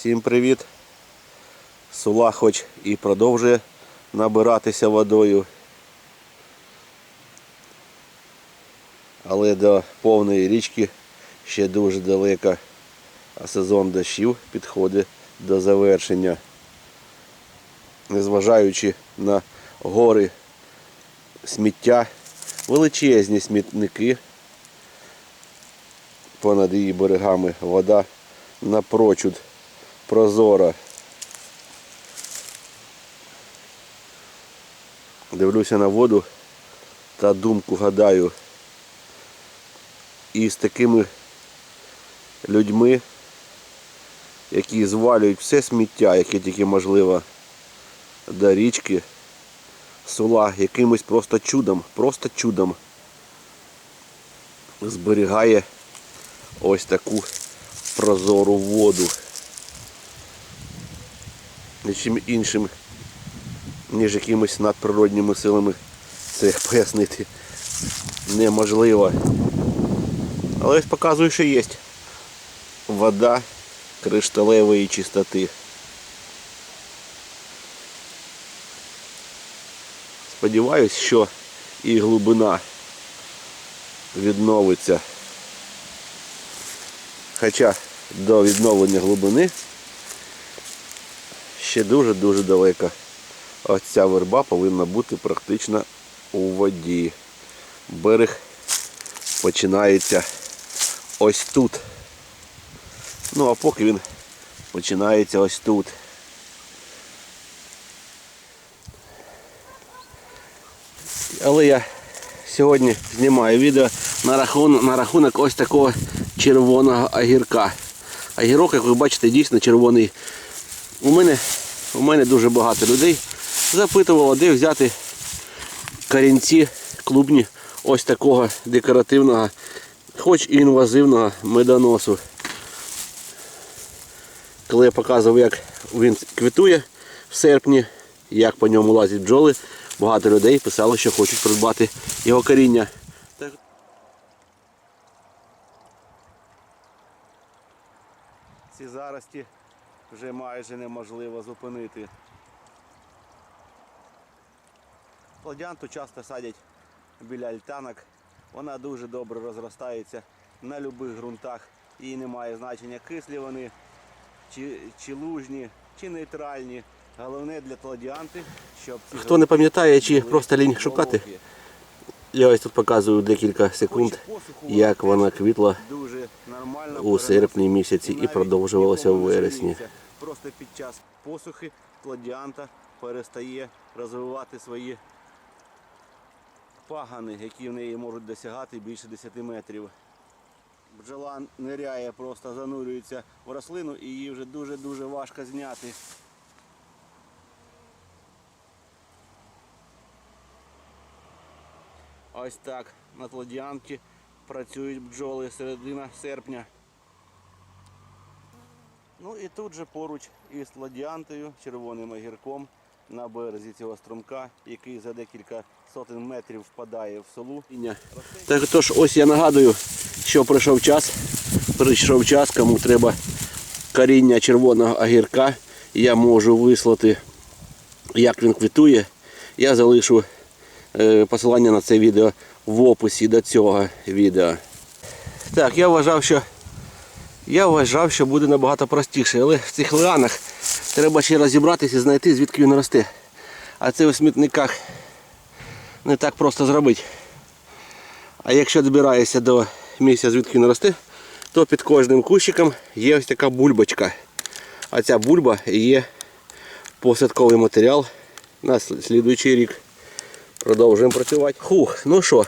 Всім привіт! Сула хоч і продовжує набиратися водою. Але до повної річки ще дуже далеко, а сезон дощів підходить до завершення. Незважаючи на гори сміття, величезні смітники, понад її берегами вода напрочуд прозора. Дивлюся на воду та думку гадаю. І з такими людьми, які звалюють все сміття, яке тільки можливо до річки, сула якимось просто чудом, просто чудом зберігає ось таку прозору воду. Нічим іншим, ніж якимись надприродніми силами це пояснити неможливо. Але ось показую, що є вода кришталевої чистоти. Сподіваюсь, що і глибина відновиться. Хоча до відновлення глибини ще дуже-дуже далеко. Ось ця верба повинна бути практично у воді. Берег починається ось тут. Ну а поки він починається ось тут. Але я сьогодні знімаю відео на рахунок, на рахунок ось такого червоного огірка. Огірок, як ви бачите, дійсно червоний. У мене, у мене дуже багато людей запитувало, де взяти корінці клубні ось такого декоративного, хоч і інвазивного медоносу. Коли я показував, як він квітує в серпні, як по ньому лазять бджоли, багато людей писали, що хочуть придбати його коріння. Ці зарості вже майже неможливо зупинити. Плодянту часто садять біля альтанок. Вона дуже добре розростається на будь-яких ґрунтах. Їй немає значення кислі вони, чи, чи лужні, чи нейтральні. Головне для плодіанти, щоб ці Хто не пам'ятає, чи просто лінь шукати, я ось тут показую декілька секунд, як вона квітла у серпні місяці і нікому у вересні. Просто під час посухи кладіанта перестає розвивати свої пагани, які в неї можуть досягати більше 10 метрів. Бджола ниряє, просто занурюється в рослину і її вже дуже-дуже важко зняти. Ось так на кладіанті працюють бджоли середина серпня. Ну і тут же поруч із ладіантою, червоним огірком на березі цього струмка, який за декілька сотень метрів впадає в солу. Так тож ось я нагадую, що прийшов час, прийшов час, кому треба коріння червоного огірка. Я можу вислати, як він квітує. Я залишу е, посилання на це відео в описі до цього відео. Так, я вважав, що я вважав, що буде набагато простіше, але в цих лианах треба ще розібратися і знайти, звідки він росте. А це у смітниках не так просто зробити. А якщо добираєшся до місця, звідки він росте, то під кожним кущиком є ось така бульбочка. А ця бульба є посадковий матеріал на слідуючий рік. Продовжуємо працювати. Хух, ну що,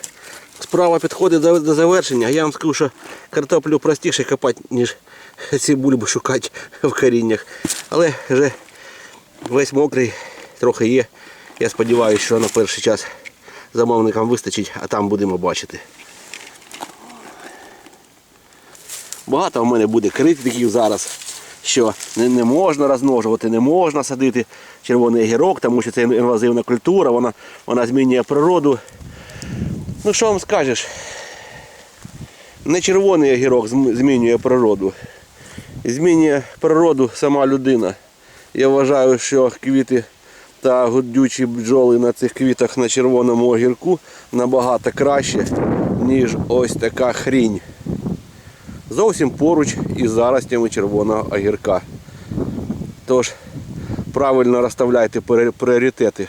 справа підходить до, завершення. Я вам скажу, що картоплю простіше копати, ніж ці бульби шукати в коріннях. Але вже весь мокрий трохи є. Я сподіваюся, що на перший час замовникам вистачить, а там будемо бачити. Багато в мене буде критиків зараз, що не, не можна розмножувати, не можна садити червоний огірок, тому що це інвазивна культура, вона, вона змінює природу. Ну що вам скажеш? Не червоний огірок змінює природу. змінює природу сама людина. Я вважаю, що квіти та гудючі бджоли на цих квітах на червоному огірку набагато краще, ніж ось така хрінь. Зовсім поруч із заростями червоного огірка. Тож правильно розставляйте пріоритети.